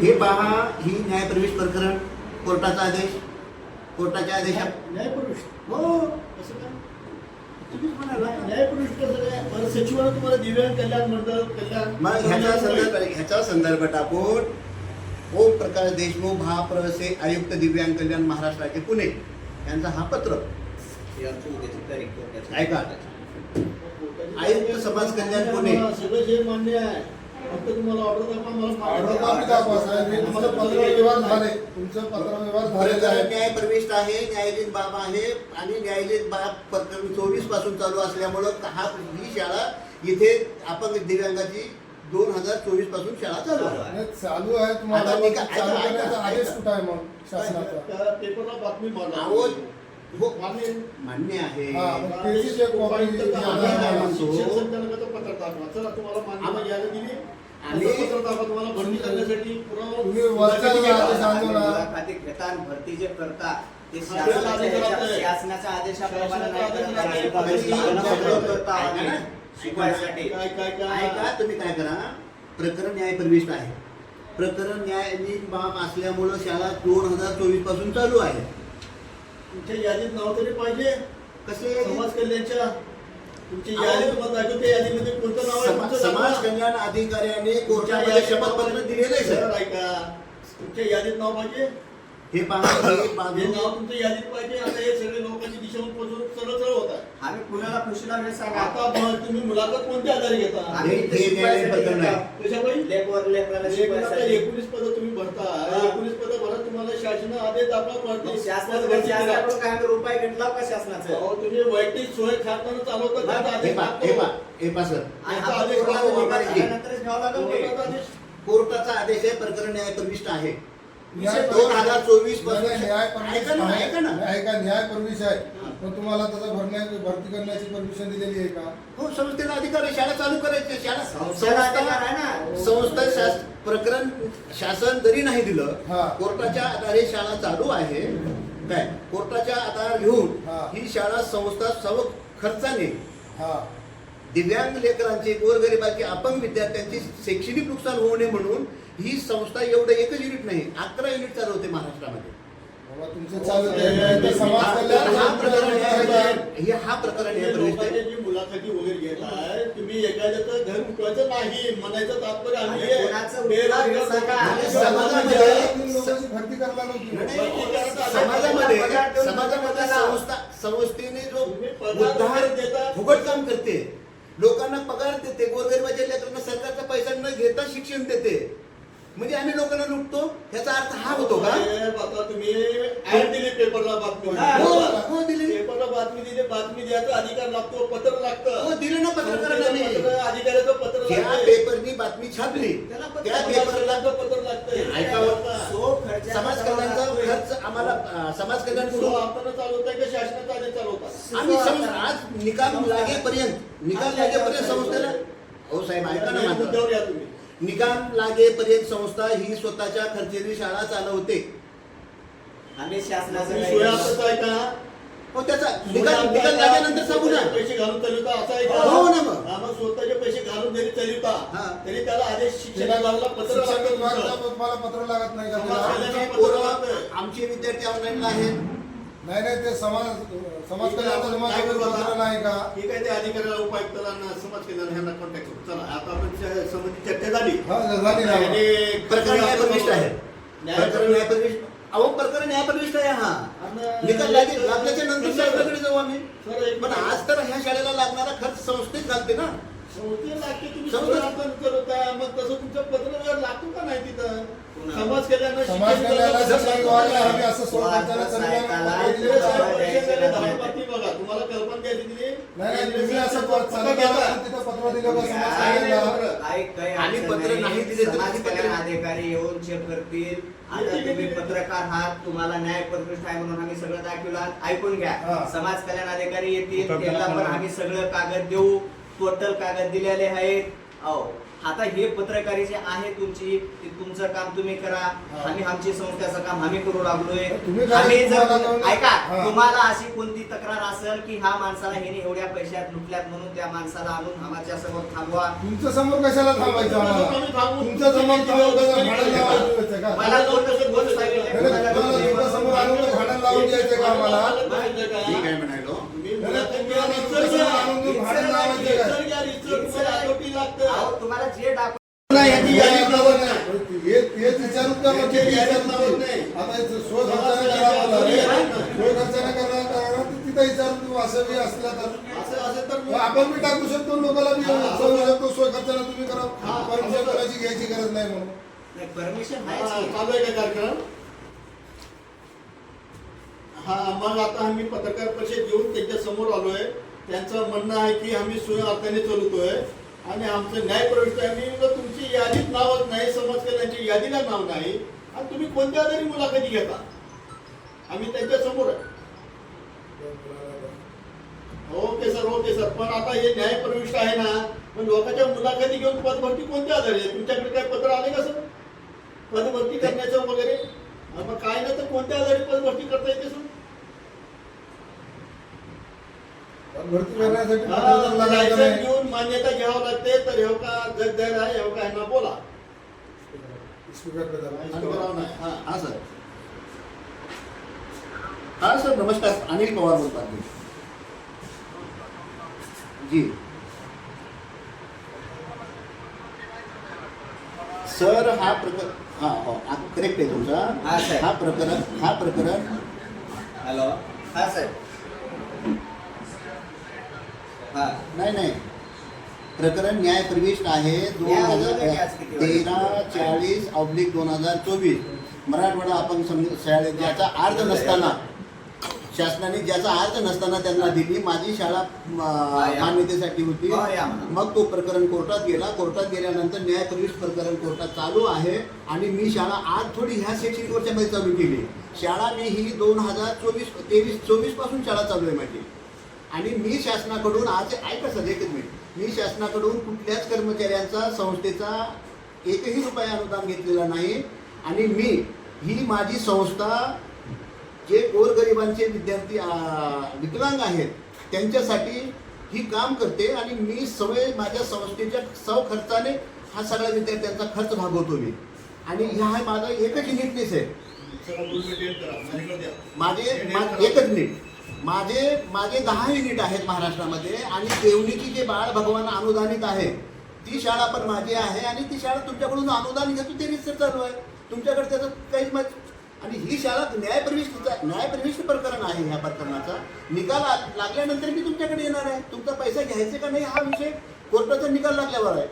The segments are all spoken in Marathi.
हे पहा ही न्यायप्रवेश प्रकरण कोर्टाचा आदेश. कोर्टाच्या आदेशात न्यायप्रवेश. तुम्हाला दिव्यांग कल्याण मंडळ कल्याण ह्याचा संदर्भ ह्याचा संदर्भ टाकून ओम प्रकाश देशमुख महाप्रवसे आयुक्त दिव्यांग कल्याण महाराष्ट्राचे पुणे. यांचा हा पत्र. ऐका. आयुक्त समाज कल्याण पुणे. सगळं जे मान्य आहे फक्त तुम्हाला ऑर्डर दाखवा मला ऑर्डर दाखवा साहेब हे तुमचं पत्रव्यवहार झाले तुमचं पत्रव्यवहार झालेलं आहे न्याय प्रविष्ट आहे न्यायालयीन बाब आहे आणि न्यायालयीन बाब प्रकरण चोवीसपासून चालू असल्यामुळं हा ही शाळा इथे अपंग दिव्यांगाची दोन हजार चोवीसपासून शाळा चालू आहे चालू आहे तुम्हाला आदेश कुठं आहे मग शासनाचा पेपरला बातमी हो मान्य मान्य आहे. हा, मग त्याची जी कॉपी उपायुक्त जी आम्ही आहे, काय म्हणतो. शिक्षण संचालकाचं पत्र दाखवा चला तुम्हाला दिली. पत्र दाखवा तुम्हाला भरती करण्यासाठी पुरावा तुम्ही वरच्या आदेश आणलो ना. मुलाखती घेता आणि भरती जे करता ते शासनाच्या आदेश ह्याच्या- राहतोय. शासनाच्या आदेशाप्रमाणे नाही शासनाचा करता. आदेश एका राहतोय. शिक्षकाला ऐका पत्र करता. ना. आम्ही शिकवायसाठी. काय काय काय ऐका तुम्ही काय करा? प्रकरण न्याय प्रविष्ट आहे. प्रकरण न्यायालयीन बाब असल्यामुळं शाळा दोन हजार चोवीसपासून चालू आहे. तुमच्या यादीत नाव तरी पाहिजे? कसे समाज कल्याणच्या? तुमची यादी तुम्हाला दाखवते यादीमध्ये कोणतं नाव आहे समा- तुमचं समाज. कल्याण अधिकाऱ्याने तुमच्या कोर्टामध्ये यादीत शपथपत्र नाव- दिलेलं आहे सर. सर, ऐका. तुमच्या यादीत नाव पाहिजे? हे पहा नाव तुमच्या यादीत पाहिजे? आता हे सगळे लोकांची दिशावून पोहोचून सरळ सरळ होत आहे. आम्ही कुणाला खुशीला वेळ सांगा. आता मग तुम्ही मुलाखत कोणत्या आधारे घेता? एकोणीस पद तुम्ही भरता. एकोणीस पद भरत तुम्हाला शासन आदेश शासनाचं शासनाकडून काय आम्ही रुपये घेतला का शासनाचं अहो, तुम्ही वैयक्तिक सोय चालवता त्याचा हे आदेश पहा हे लागतो. पहा हे पहा सर आणि याचा आदेश पुरावा लागतो. निकाल बाबाजी. झाल्यानंतरच घ्यावा लागेल ते. कोर्टाचा आदेश आहे प्रकरण न्याय प्रविष्ट आहे दोन हजार चोवीस नाही, नाही, न्याय परमिशन आहे. ऐका न्याय परमिशन आहे. पण तुम्हाला त्याचा भरण्याची भरती करण्याची परमिशन दिलेली आहे का? हो संस्थेला अधिकार आहे शाळा चालू करायची शाळा संस्थेला अधिकार आहे ना. संस्था प्रकरण शासन जरी नाही दिलं हा. कोर्टाच्या आधारे शाळा चालू आहे. काय? कोर्टाच्या आधार घेऊन हा. ही शाळा संस्था सर्व खर्चाने हा. दिव्यांग लेकरांचे गोरगरिबाचे अपंग विद्यार्थ्यांची शैक्षणिक नुकसान होऊ नये म्हणून ही संस्था एवढं एकच युनिट नाही अकरा युनिट चालवते महाराष्ट्रामध्ये. बाबा तुमचं चालू आहे ते समाज कल्याण तर हा? हे हा प्रकरण मुलाखती वगैरे घेताय तुम्ही एखाद्याचं घर उठवायचं नाही म्हणायचं तात्पर्य समाजामध्ये- समाजामध्ये संस्था संस्थेने जो मुद्दा देता. फुकट काम करते. लोकांना पगार देते. गोरगरिबाच्या लेकरांना सरकारचा पैसा न घेता शिक्षण देते. म्हणजे आम्ही लोकांना लुटतो ह्याचा अर्थ हा होतो का? तुम्ही ऍड दिली पेपरला बातमी हो हो दिले. पेपरला बातमी दिली बातमी द्यायचा अधिकार लागतो पत्र हो लागतं दिलं ना पत्रकारांना पत्र, अधिकाऱ्याचं पत्र ज्या लागतंय. पेपरनी बातमी छापली त्या लागतं, पेपरला पत्र ऐकावं. खर्च समाज कल्याणचा खर्च आम्हाला समाज कल्याण आपण चालवताय का शासनाचा आदेश चालवता? आम्ही सम- आज निकाल लागेपर्यंत निकाल लागेपर्यंत संस्थेला हो साहेब ऐका ना या माझं. मुद्द्यावर या तुम्ही. निकाल लागेपर्यंत संस्था ही स्वतःच्या खर्चेने शाळा चालवते. आम्ही शासनाचं काही आहे का? हो त्याचा निकाल निकाल लागल्यानंतर सांगू ना. पैसे घालून चालवता असं आहे का? हो ना मग. हा, मग स्वतःचे पैसे घालून जरी चालवता हा. तरी त्याला आदेश शिक्षण विभागाला पत्र तुमचं. तुम्हाला पत्र लागत नाही का समाज त्याला? कल्याण- आमची पोरं- आमचे विद्यार्थी ऑनलाईन आहेत. नाही नाही ते समाज समाज आता? पत्र नाही का? ठीक आहे ते अधिकाऱ्याला उपायुक्ताला समाज कल्याण ह्यांना कॉन्टॅक्ट करू. चला आता आपण संबंधी चर्चा झाली हा झाली ना आणि प्रकरण न्यायप्रविष्ट आहे. न्याय- प्रकरण न्यायप्रविष्ट अहो प्रकरण न्यायप्रविष्ट आहे हा. आणि- निकाल लागेल. लागल्याच्या नंतर शासनाकडे जाऊ आम्ही. पण आज तर ह्या शाळेला लागणारा खर्च संस्थेत घालते ना. लागते तुम्ही संस्था- सगळं आपण करता मग तसं तुमचं पत्र वगैरे लागतो का नाही तिथं? पुन्हा. समाज कल्याण समाज कल्याणाला शिक्षण विभागाला हवी असं सोडण्याचा साहेबाला- बघा? तुम्हाला कल्पना द्यायची दिली? नाही नाही तुम्ही असं प- चालत घेता. आला तर तिथं पत्र दिलं का समाज काय? नाही कल्याणला? बरं. काही काही आणि अडचण पत्र नाही. दिले तर समाज किती पत्र- कल्याण अधिकारी येऊन चेक करतील. आता तुम्ही. पत्रकार आहात. तुम्हाला न्याय प्रतिष्ठ आहे म्हणून आम्ही सगळं दाखवलं. आहात. ऐकून घ्या. हा. समाज कल्याण अधिकारी येतील. त्यांना पण आम्ही सगळं कागद देऊ. टोटल कागद दिलेले आहेत. अहो आता हे पत्रकारी जे आहे तुमची ते तुमचं काम तुम्ही करा. हा. आम्ही आमची संस्थाचं काम आम्ही करू लागलोय. तुम्ही काय आम्ही जर तुम्हाला ऐका हा. तुम्हाला अशी कोणती तक्रार असेल की ह्या माणसाला हे एवढ्या पैशात लुटल्यात म्हणून त्या माणसाला आणून आमच्यासमोर थांबवा? तुमच्यासमोर कशाला थांबायचं? आम्हाला. तुमच्यासमोर भांडण का? मला कोण कसं बोलू सांगितलं? नाही, नाही, तुम्हाला तुमच्यासमोर आणून भांडण लावून द्यायचं का आम्हाला? तुम्हाला जे दाखव. हे- आपण बी टाकू शकतो लोकांना बी सांगू शकतो. सोय खर्चाने तुम्ही करा परमिशन करायची घ्यायची गरज नाही म्हणून. परमिशन चालू आहे का कार्यक्रम? हा मग आता आम्ही पत्रकार परिषद घेऊन त्यांच्यासमोर आलोय. त्यांचं म्हणणं आहे की आम्ही स्वयं अर्थाने चालवतोय. आणि आमचं न्याय प्रविष्ट आहे मी तुमची यादीत नावच नाही समाज कल्याणची यादीला नाव नाही. आणि तुम्ही कोणत्या तरी मुलाखती घेता? आम्ही त्यांच्यासमोर आहे. Okay sir okay sir. पण आता हे न्याय प्रविष्ट आहे ना पण लोकांच्या मुलाखती घेऊन पदभरती कोणत्या आधारे आहे तुमच्याकडे काय पत्र आले का सर? पदभरती करण्याचं वगैरे? मग काय नाही तर कोणत्या आधारे पदभरती करता येते सर? भरती करण्यासाठी हा. घेऊन मान्यता घ्यावं लागते तर हे का जग जाहीर आहे हे का यांना बोला। हा हा सर। हा सर नमस्कार। अनिल पवार बोलतात जी। सर हा प्रकार हा हो करेक्ट आहे हा, तुमचा हा प्रकरण हा प्रकरण हॅलो. हा सर. हा नाही नाही. प्रकरण न्याय प्रविष्ट आहे दोन हजार? तेरा चाळीस ऑब्लिक दोन हजार चोवीस. मराठवाडा आपण शाळेत ज्याचा अर्ज नसताना शासनाने ज्याचा अर्ज नसताना त्यांना दिली. माझी शाळा. मान्यतेसाठी होती. मग तो प्रकरण कोर्टात गेला. कोर्टात गेल्यानंतर न्याय प्रविष्ट प्रकरण कोर्टात चालू आहे आणि मी शाळा आज थोडी ह्या शैक्षणिक वर्षामध्ये चालू केली. शाळा मी ही दोन हजार चोवीस तेवीस चोवीसपासून शाळा चालू आहे माझी. आणि मी शासनाकडून आज ऐका सर एकच मिनिट. मी शासनाकडून कुठल्याच कर्मचाऱ्यांचा संस्थेचा एकही रुपया अनुदान घेतलेला नाही. आणि मी ही माझी संस्था जे गोरगरिबांचे विद्यार्थी विकलांग आहेत त्यांच्यासाठी ही काम करते आणि मी सवय माझ्या संस्थेच्या सव खर्चाने हा सगळ्या विद्यार्थ्यांचा खर्च भागवतो मी. आणि हा माझा एकच युनिटनेस आहे. माझे एकच मिनिट माझे माझे दहा युनिट आहेत महाराष्ट्रामध्ये आणि देवणीची जे बाळ भगवान अनुदानित आहे ती शाळा पण माझी आहे आणि ती शाळा तुमच्याकडून अनुदान घेतो ते रिसर्च चालू आहे. तुमच्याकडे त्याचं काहीच माहीत आणि ही शाळा न्यायप्रविष्टचा न्यायप्रविष्ट प्रकरण आहे ह्या प्रकरणाचा. निकाल लागल्यानंतर मी तुमच्याकडे येणार आहे. तुमचा पैसा घ्यायचे का नाही हा विषय कोर्टाचा निकाल लागल्यावर आहे.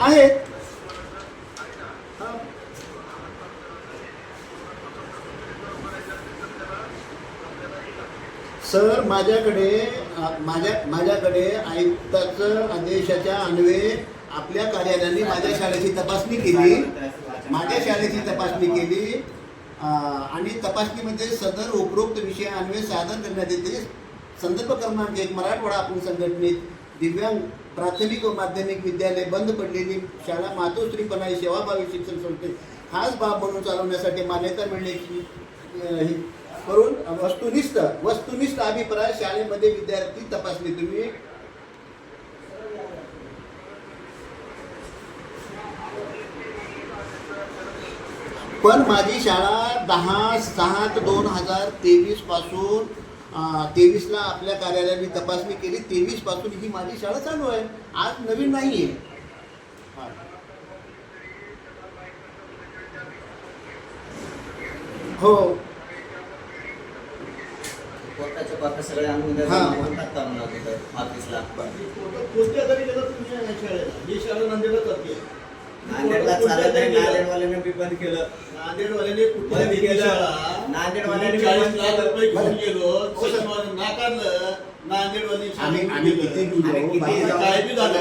आहेत हा. सर माझ्याकडे माझ्या माझ्याकडे आयुक्ताचं आदेशाच्या अन्वये आपल्या कार्यालयाने माझ्या शाळेची तपासणी केली. माझ्या शाळेची तपासणी केली. आणि तपासणीमध्ये सदर उपरोक्त विषय अन्वये सादर करण्यात येते. संदर्भ क्रमांक एक मराठवाडा आपण संघटनेत दिव्यांग प्राथमिक व माध्यमिक विद्यालय बंद पडलेली शाळा मातोश्रीपणा सेवाभावी शिक्षण संस्थेत खास बाब म्हणून चालवण्यासाठी मान्यता मिळण्याची करून वस्तुनिष्ठ वस्तुनिष्ठ अभिप्राय शाळेमध्ये विद्यार्थी तपासले. तुम्ही? पण माझी शाळा दहा सहा दोन हजार तेवीसपासून तेवीसला आपल्या कार्यालयाने तपासणी केली. तेवीसपासून ही माझी शाळा चालू आहे. आज नवीन नाही आहे हो. कोर्टा सगळे आणून हा. का म्हणा तिथं ऑफिसला कोणत्या- कोणत्या तरी गेलं तुम्ही या शाळेला ही शाळा नांदेडला चालते नांदेडला चालत आहे नांदेडवाल्याने बी बंद केलं नांदेडवाल्याने कुठल्या बंद दिली केलं. शाळा नांदेडवाल्याने चाळीस बंद लाख केलं. रुपये घेऊन बरं. गेलो हो, सर. सचिवाने नाकारलं नांदेडवाली शाळा आम्ही- बंद आम्ही. किती दिलो किती बाहेर- काय बी झालं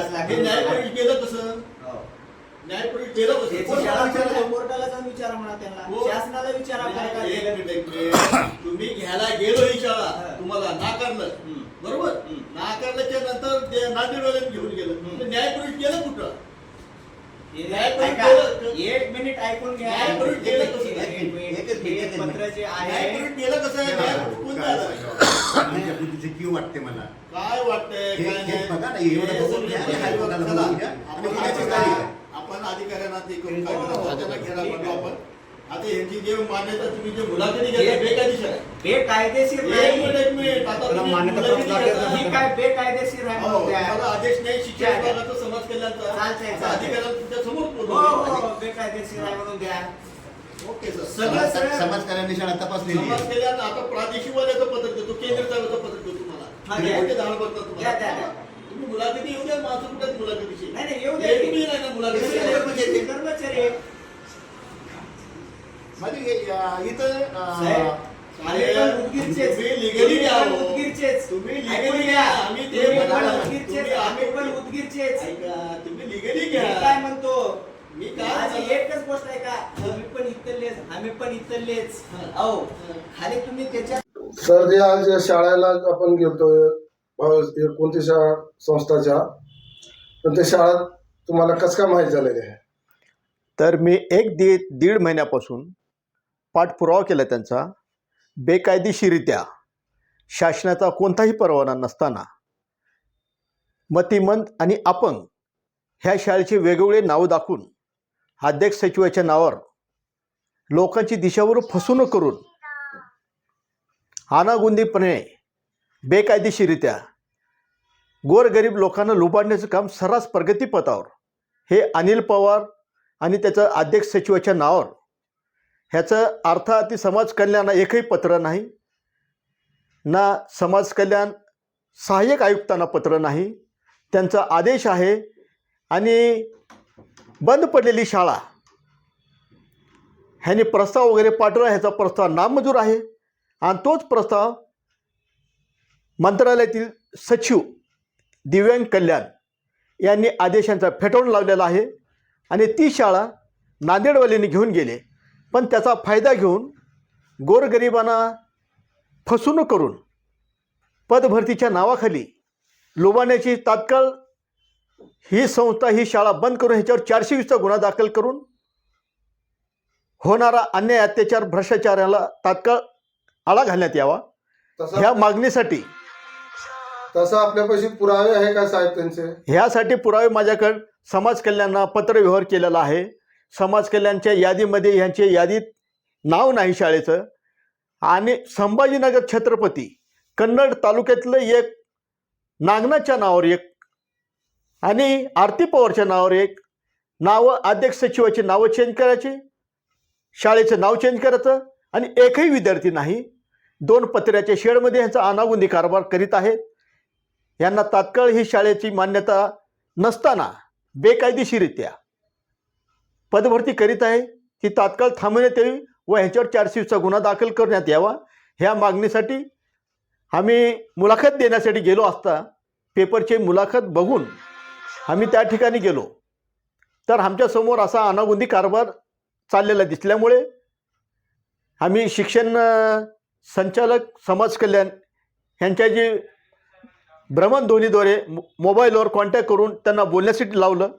हे केलं कसं हो. कसं? कोण शाळा विचारलं? कोर्टाला जाऊन विचारा म्हणा त्यांना हो. शासनाला विचारा काय काय केलं. मिनिट, एक मिनिट. तुम्ही घ्यायला गेलो ही शाळा हा. तुम्हाला नाकारलं हम्म. बरोबर हम्म. नाकारल्याच्या नंतर ते नांदेडवाल्याने घेऊन गेलं हम्म. तर न्याय प्रविष्ट केलं कुठं हे न्याय प्रविष्ट ऐका, केलं. एक मिनिट ऐकून घ्या न्याय प्रविष्ट केलं कसं? एक एक मिनिट, मिनिट, हे एक मिनिट. पत्र जे न्याय आहे प्रविष्ट केलं कसं आहे न्याय प्रविष्ट कोण झालं तुझी क्यू वाटते मला काय वाटतंय हे- काय हे नाही? बघा ना, एवढं बघून सगळं घ्या, बघून हायकोर्टाला चला. बघून घ्या. आपण आणि उद्याची आपण तारीख आहे. आपण अधिकाऱ्यांना ते करून काय आपण आता यांची जे मान्यता तुम्ही जे मुलाखती घेता बेकायदेशीर आहे हे कायदेशीर एक नाही मिनिट एक मिनिट आता तुला तुम्ही मान्यता मुलाखती पत्र घेता. लागेल ही काय बेकायदेशीर आहे हो. मला आदेश नाही शिक्षण. विभागाचा समाज कल्याणचा चालतंय, आता चालतंय. अधिकाऱ्याला तुमच्यासमोर हो बोलवलं. हो बेकायदेशीर आहे म्हणून द्या ओके सर सगळं- सगळं- समाजकार्याने शाळा तपासलेली समाज आहे कल्याण आता प्रादेशिक वाल्याचं पत्र देतो केंद्र सरकारचं पत्र देतो तुम्हाला हा, द्या. कोणते दहा पत्र द्या, तुम्हाला द्या. तुम्ही मुलाखती येऊ द्या माणसं कुठे मुलाखतीची नाही नाही येऊ द्या एक. बी नाही ना मुलाखती येऊ द्या, कर्मचारी कर्मचारी आहेत. मध्ये अं, इथं साहेब, अं, आम्ही पण उदगीरचेच. तुम्ही legally पण. उदगीरचेच. तुम्ही legally ऐकून द्या. घ्या. आम्ही ते तुम्ही पण म्हणाला. उदगीरचेच. तुम्ही- आम्ही पण उदगीरचेच. ऐका तुम्ही लिगली मी घ्या काय म्हणतो मी काय माझी म्हणतो? एकच गोष्ट आहे का तुम्ही पण इथलेच आम्ही पण इथलेच हा. अहो हा. खाली तुम्ही त्याच्या सर जे आज शाळेला आपण गेलतोय कोणत्या कोणती शाळा संस्थाच्या पण त्या शाळा तुम्हाला कसं काय माहीत झालेले आहे? तर मी एक दीड दीड महिन्यापासून पाठपुरावा केला त्यांचा बेकायदेशीरित्या शासनाचा कोणताही परवाना नसताना. मतिमंद आणि अपंग ह्या शाळेचे वेगवेगळे नाव दाखवून अध्यक्ष सचिवाच्या नावावर लोकांची दिशावर फसवणूक करून अनागोंदीपणे बेकायदेशीरित्या गोरगरीब लोकांना लुबाडण्याचं काम सर्रास प्रगतीपथावर हे अनिल पवार आणि त्याचं अध्यक्ष सचिवाच्या नावावर. ह्याचं अर्थाती समाज कल्याण एकही पत्र नाही. ना समाज कल्याण सहाय्यक आयुक्तांना पत्र नाही. त्यांचा आदेश आहे आणि बंद पडलेली शाळा. ह्याने प्रस्ताव वगैरे पाठवला ह्याचा प्रस्ताव नामंजूर आहे. आणि तोच प्रस्ताव मंत्रालयातील सचिव दिव्यांग कल्याण यांनी आदेशांचा फेटाळून लावलेला आहे आणि ती शाळा नांदेडवाल्यांनी घेऊन गेले. पण त्याचा फायदा घेऊन गोरगरिबांना फसवणूक करून पदभरतीच्या नावाखाली लोबाण्याची तात्काळ ही संस्था ही शाळा बंद करून ह्याच्यावर चारशे वीसचा गुन्हा दाखल करून होणारा अन्याय अत्याचार भ्रष्टाचाराला तात्काळ आळा घालण्यात यावा. ह्या मागणीसाठी तसं आपल्यापाशी पुरावे आहे का साहेब त्यांचे? ह्यासाठी पुरावे माझ्याकडे समाज कल्याणला पत्रव्यवहार केलेला आहे. समाज कल्याणच्या यादीमध्ये ह्यांचे यादीत नाव नाही शाळेचं. आणि संभाजीनगर छत्रपती कन्नड तालुक्यातलं एक नागनाच्या नावावर एक आणि आरती पवारच्या नावावर एक नावं अध्यक्ष सचिवाची नावं चेंज करायची शाळेचं नाव चेंज करायचं आणि एकही विद्यार्थी नाही. दोन पत्र्याच्या शेडमध्ये ह्यांचा अनागुंदी कारभार करीत आहेत. यांना तात्काळ ही शाळेची मान्यता नसताना बेकायदेशीरित्या पदभरती करीत आहे. ती तात्काळ थांबवण्यात यावी व ह्याच्यावर चार्जशीटचा गुन्हा दाखल करण्यात यावा ह्या मागणीसाठी आम्ही मुलाखत देण्यासाठी गेलो असता पेपरची मुलाखत बघून आम्ही त्या ठिकाणी गेलो. तर आमच्यासमोर असा अनागोंदी कारभार चाललेला दिसल्यामुळे आम्ही शिक्षण संचालक समाज कल्याण ह्यांच्या जे भ्रमणध्वनीद्वारे मो मोबाईलवर कॉन्टॅक्ट करून त्यांना बोलण्यासाठी लावलं.